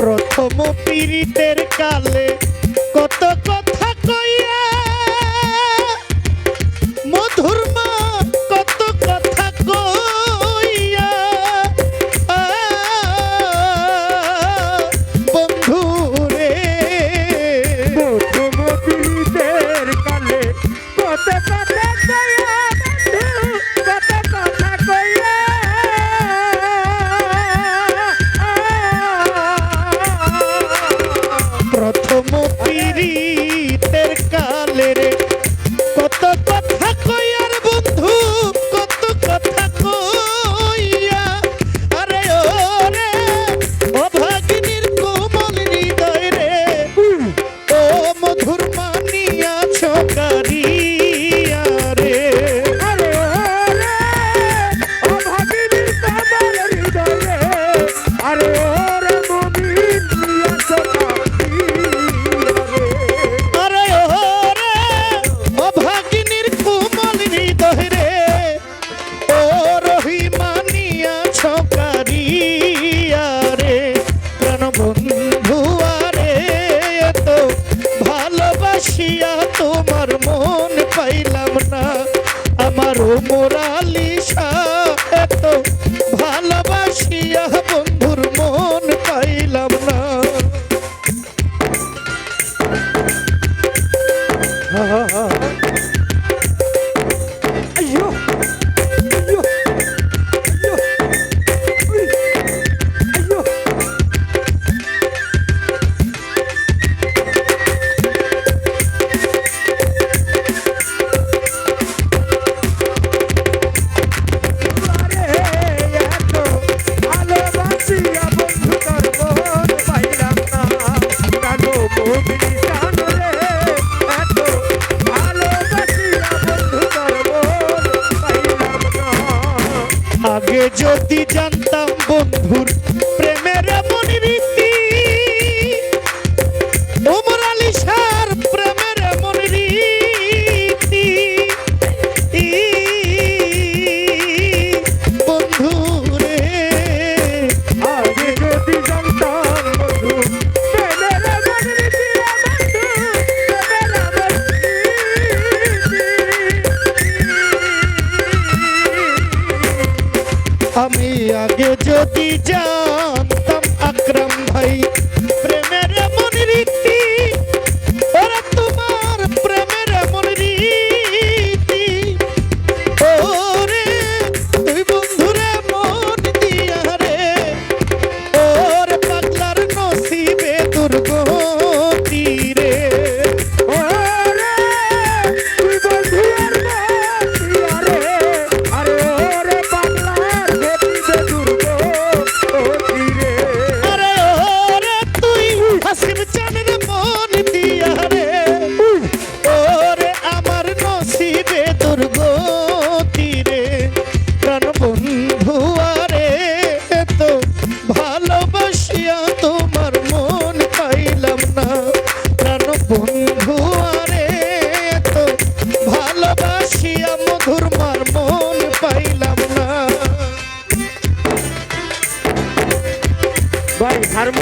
প্রথম পীড়িতের কালে কত কথা কইয়া মধুর তোমার মন পাইলাম না আমার মোরালি সা আগে যদি জানতাম বন্ধুর প্রেমের আমি আগে যদি জানতাম আকরাম ভাই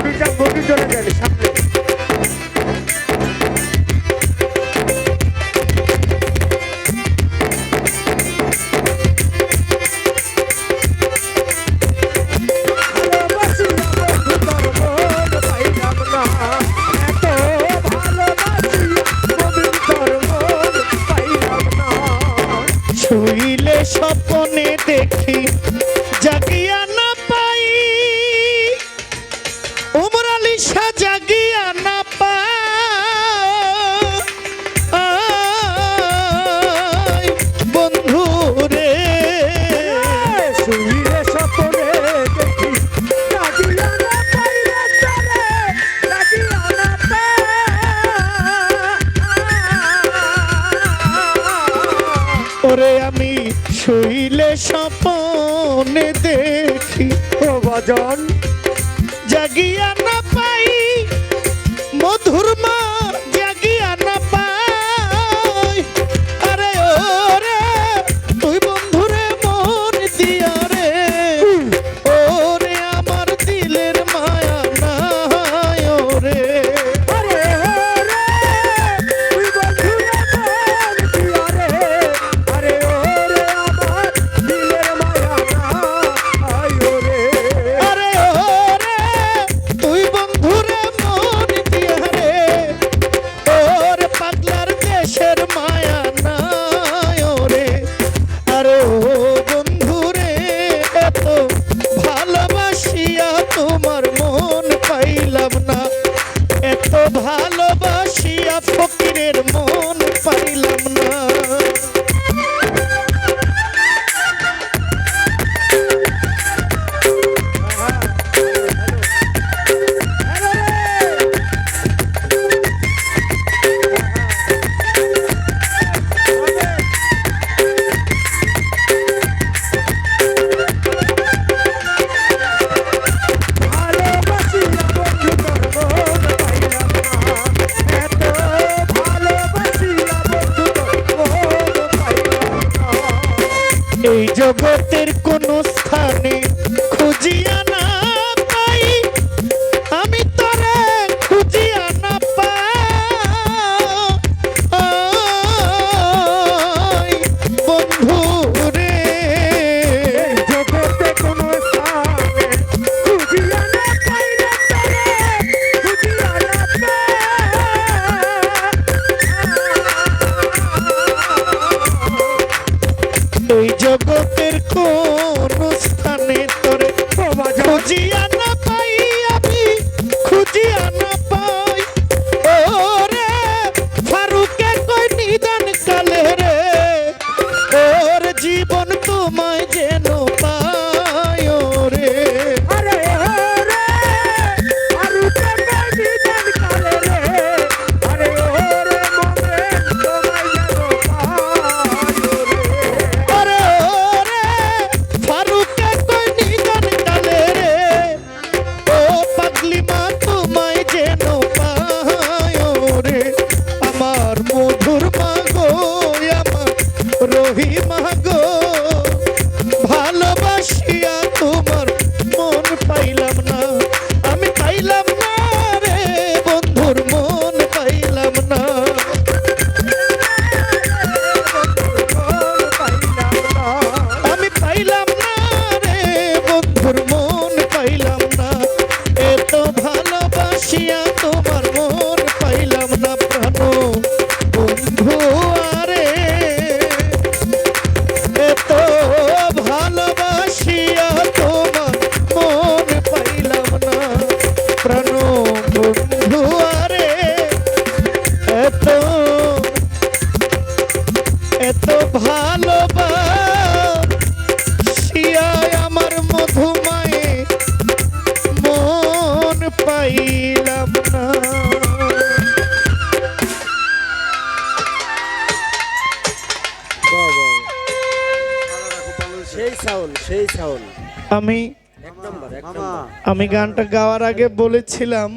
গাড়িটা গতি চলে যাবে সামনে। শুইলে স্বপনে দেখি শুইলে সপনে দেখি ও বাজন জাগিয়া না পাই মধুর জগতের কোন স্থানে খুঁজিয়া Fijian তোমার মন পাইলাম না। সেই আমি আমি গানটা গাওয়ার আগে বলেছিলাম